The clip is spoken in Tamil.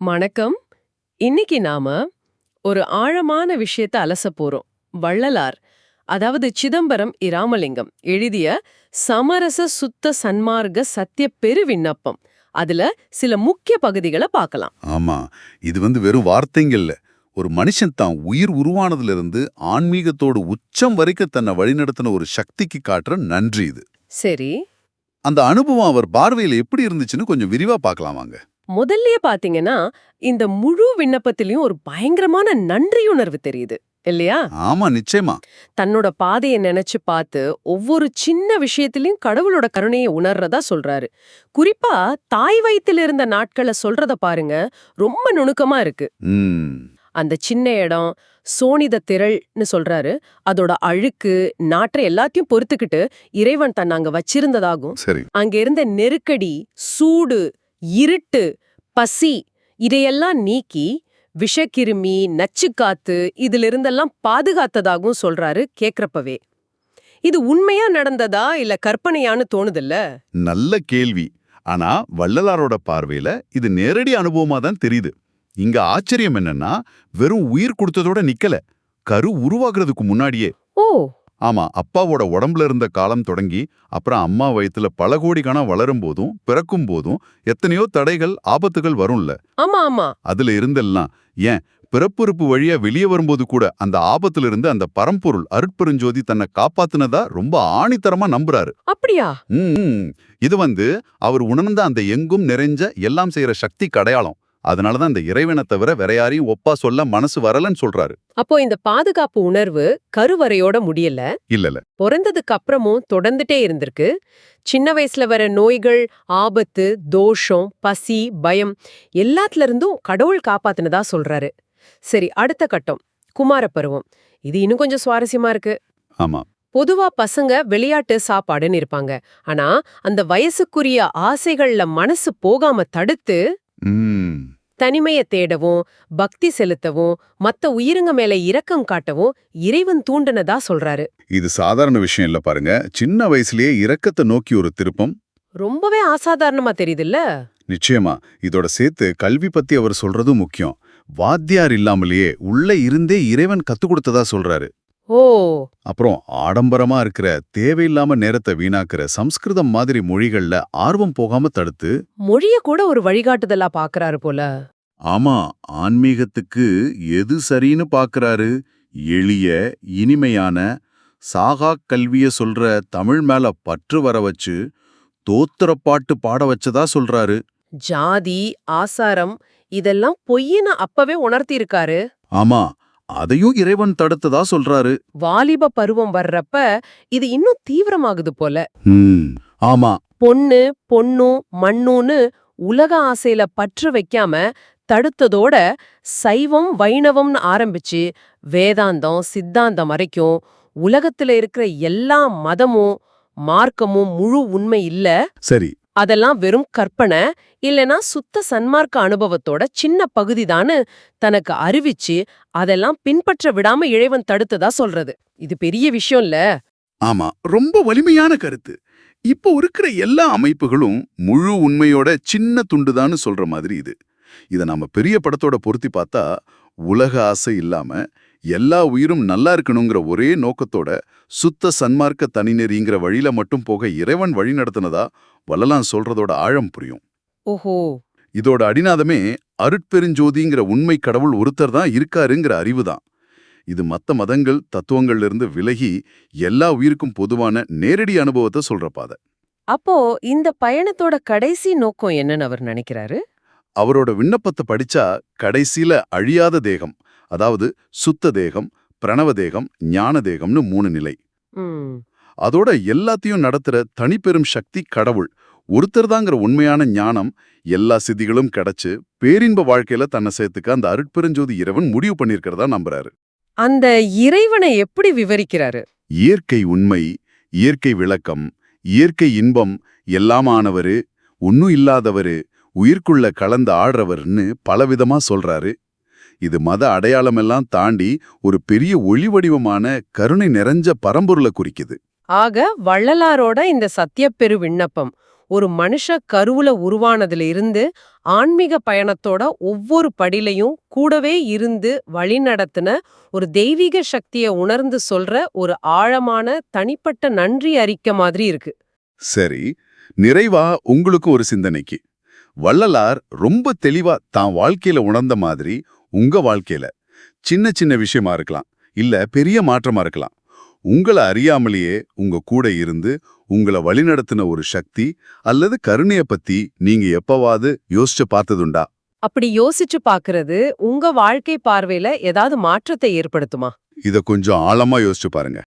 வணக்கம். இன்னைக்கு நாம ஒரு ஆழமான விஷயத்தை அலச போறோம். வள்ளலார் அதாவது சிதம்பரம் இராமலிங்கம் எழுதிய சமரச சுத்த சன்மார்க்க சத்திய பெரு விண்ணப்பம். அதுல சில முக்கிய பகுதிகளை பார்க்கலாம். ஆமா இது வந்து வெறும் வார்த்தைங்க இல்ல ஒரு மனுஷன் தான் உயிர் உருவானதுல இருந்து ஆன்மீகத்தோடு உச்சம் வரைக்கும் தன்னை வழிநடத்தின ஒரு சக்திக்கு காட்டுற நன்றி இது. சரி. அந்த அனுபவம் அவர் பார்வையில எப்படி இருந்துச்சுன்னு கொஞ்சம் விரிவா பார்க்கலாம் வாங்க. முதல்லயே பாத்தீங்கன்னா இந்த முழு விண்ணப்பத்திலயும் ஒரு பயங்கரமான நன்றியுணர்வு தெரியுது இல்லையா? ஆமா நிச்சயமா. தன்னோட பாதையை நினைச்சு பார்த்து ஒவ்வொரு சின்ன விஷயத்திலயும் கடவுளோட கருணையை உணர்றதா சொல்றாரு. குறிப்பா தாய் வயித்துல இருந்த நாட்களை சொல்றத பாருங்க ரொம்ப நுணுக்கமா இருக்கு. அந்த சின்ன இடம் சோனித திரள்னு சொல்றாரு. அதோட அழுக்கு நாற்றை எல்லாத்தையும் பொறுத்துக்கிட்டு இறைவன் தன்னை அங்க வச்சிருந்ததாகும். சரி. அங்க இருந்த நெருக்கடி சூடு இருட்டு பசி இதையெல்லாம் நீக்கி விஷக்கிருமி நச்சுக்காத்து இதுல இருந்தெல்லாம் பாதுகாத்ததாகவும் சொல்றாரு கேக்குறப்பவே. இது உண்மையா நடந்ததா இல்ல கற்பனையான்னு தோணுதுல்ல? நல்ல கேள்வி. ஆனா வள்ளலாரோட பார்வையில இது நேரடி அனுபவமா தான் தெரியுது. இங்க ஆச்சரியம் என்னன்னா வெறும் உயிர் கொடுத்ததோட நிக்கல. கரு உருவாக்குறதுக்கு முன்னாடியே. ஓ! ஆமா அப்பாவோட உடம்புல இருந்த காலம் தொடங்கி அப்புறம் அம்மா வயித்துல பல கோடி கணம் வளரும் போதும் பிறக்கும் போதும் எத்தனையோ தடைகள் ஆபத்துகள் வரும்ல. ஆமா ஆமா. அதுல இருந்தெல்லாம் ஏன் பிறப்புறுப்பு வழியா வெளியே வரும்போது கூட அந்த ஆபத்துல இருந்து அந்த பரம்பொருள் அருட்பெருஞ்சோதி தன்னை காப்பாத்துனதா ரொம்ப ஆணித்தரமா நம்புறாரு. அப்படியா. இது வந்து அவர் உணர்ந்த அந்த எங்கும் நிறைஞ்ச எல்லாம் செய்யற சக்திக்கு அடையாளம் அதனாலதான் இந்த இறைவனை தவிர வேற யாரையும் ஒப்பா சொல்ல மனசு வரலன்னு சொல்றாரு. அப்போ இந்த பாதுகாப்பு உணர்வு கருவறையோட முடியல? இல்லல பிறந்ததுக்கு அப்புறமும் தொடர்ந்துட்டே இருந்திருக்கு. சின்ன வயசுல வர நோய்கள் ஆபத்து தோஷம் பசி பயம் எல்லாத்துல இருந்தும் கடவுள் காப்பாத்துனதா சொல்றாரு. சரி அடுத்த கட்டம். குமார பருவம் இது இன்னும் கொஞ்சம் சுவாரஸ்யமா இருக்கு. ஆமா. பொதுவா பசங்க விளையாட்டு சாப்பாடுன்னு இருப்பாங்க. ஆனா அந்த வயசுக்குரிய ஆசைகள்ல மனசு போகாம தடுத்து தனிமைய தேடவும் பக்தி செலுத்தவும் மத்த உயிருங்க மேல இரக்கம் காட்டவும் இறைவன் தூண்டுனதா சொல்றாரு. இது சாதாரண விஷயம் இல்ல பாருங்க. சின்ன வயசுலயே இரக்கத்தை நோக்கி ஒரு திருப்பம். ரொம்பவே அசாதாரணமா தெரியுதுல்ல? நிச்சயமா. இதோட சேர்த்து கல்வி பத்தி அவர் சொல்றதும் முக்கியம். வாத்தியார் இல்லாமலேயே உள்ள இருந்தே இறைவன் கத்துக் கொடுத்ததா சொல்றாரு. ஓ. அப்புறம் ஆடம்பரமா இருக்கிற தேவையில்லாம நேரத்தை வீணாக்குற சம்ஸ்கிருதம் மாதிரி மொழிகள்ல ஆர்வம் போகாம தடுத்து. மொழிய கூட ஒரு வழிகாட்டுதலா பாக்குறாரு போல. ஆமா ஆன்மீகத்துக்கு எது சரின்னு பாக்குறாரு. எளிய இனிமையான சாகா கல்விய சொல்ற தமிழ் மேல பற்று வர வச்சு தோத்திரப்பாட்டு பாட வச்சதா சொல்றாரு. ஜாதி ஆசாரம் இதெல்லாம் பொய்ன்னு அப்பவே உணர்த்தி இருக்காரு ஆமா அதையும் இறைவன் தடுத்ததா சொல்றாரு. வாலிப பருவம் வர்றப்ப இது இன்னும் தீவிரமாகுது போல. ஆமா. பொண்ணு பொண்ணும் மண்ணுன்னு உலக ஆசையில பற்று வைக்காம தடுத்ததோட சைவம் வைணவம்னு ஆரம்பிச்சு வேதாந்தம் சித்தாந்தம் வரைக்கும் உலகத்துல இருக்கிற எல்லா மதமும் மார்க்கமும் முழு உண்மை இல்ல. சரி அதெல்லாம் வெறும் கற்பனை இல்லனா சுத்த சன்மார்க்க அனுபவத்தோட சின்ன பகுதிதான்னு தனக்கு அறிவிச்சு அதெல்லாம் பின்பற்ற விடாம இறைவன் தடுத்ததா சொல்றது. இது பெரிய விஷயம் இல்ல. ஆமா ரொம்ப வலிமையான கருத்து. இப்போ இருக்கிற எல்லா அமைப்புகளும் முழு உண்மையோட சின்ன துண்டுதான்னு சொல்ற மாதிரி இது. இத நாம பெரிய படத்தோட பொருத்தி பார்த்தா உலக ஆசை இல்லாம எல்லா உயிரும் நல்லா இருக்கணுங்கிற ஒரே நோக்கத்தோட சுத்த சன்மார்க்க தனிநெறிங்கிற வழியில மட்டும் போக இறைவன் வழி நடத்தினதா வள்ளலான் சொல்றதோட ஆழம் புரியும். ஓஹோ. இதோட அடிநாதமே அருட்பெருஞ்சோதிங்கிற உண்மை கடவுள் ஒருத்தர் தான் இருக்காருங்கிற அறிவுதான். இது மத்த மதங்கள் தத்துவங்கள்ல இருந்து விலகி எல்லா உயிருக்கும் பொதுவான நேரடி அனுபவத்தை சொல்ற பாதை. அப்போ இந்த பயணத்தோட கடைசி நோக்கம் என்னன்னு அவர் நினைக்கிறாரு? அவரோட விண்ணப்பத்தை படிச்சா கடைசியில அழியாத தேகம் அதாவது சுத்த தேகம் பிரணவ தேகம் ஞான தேகம்னு மூணு நிலை. அதோட எல்லாத்தையும் நடத்துற தனிப்பெரும் சக்தி கடவுள். ஒருத்தர்தாங்கிற உண்மையான ஞானம் எல்லா சித்திகளும் கிடைச்சு பேரின்ப வாழ்க்கையில தன்னை சேர்த்துக்க அந்த அருட்பெருஞ்சோதி இறைவன் முடிவு பண்ணியிருக்கிறதா நம்புறாரு. அந்த இறைவனை எப்படி விவரிக்கிறாரு? இயற்கை உண்மை இயற்கை விளக்கம் இயற்கை இன்பம் எல்லாமானவரு ஒன்னும் இல்லாதவரு உயிர்க்குள்ள கலந்து ஆடுறவர்னு பலவிதமா சொல்றாரு. இது மத அடையாளமெல்லாம் தாண்டி ஒரு பெரிய ஒளி வடிவமான கருணை நிறைஞ்ச பரம்பொருளை குறிக்குது. ஆக வள்ளலாரோட இந்த சத்தியப்பெரு விண்ணப்பம் ஒரு மனுஷ கருவுல உருவானதுல இருந்து ஆன்மீக பயணத்தோட ஒவ்வொரு படிலையும் கூடவே இருந்து வழிநடத்தின ஒரு தெய்வீக சக்திய உணர்ந்து சொல்ற ஒரு ஆழமான தனிப்பட்ட நன்றி அறிக்கை மாதிரி இருக்கு. சரி நிறைவா உங்களுக்கு ஒரு சிந்தனைக்கு. வள்ளலார் ரொம்ப தெளிவா தான் வாழ்க்கையில உணர்ந்த மாதிரி உங்க வாழ்க்கையில சின்ன சின்ன விஷயமா இருக்கலாம் இல்ல பெரிய மாற்றமா இருக்கலாம். உங்களை அறியாமலேயே உங்க கூட இருந்து உங்களை வழிநடத்தின ஒரு சக்தி அல்லது கருணைய பத்தி நீங்க எப்பவாவது யோசிச்சு பார்த்ததுண்டா? அப்படி யோசிச்சு பாக்குறது உங்க வாழ்க்கை பார்வையில ஏதாவது மாற்றத்தை ஏற்படுத்துமா? இத கொஞ்சம் ஆழமா யோசிச்சு பாருங்க.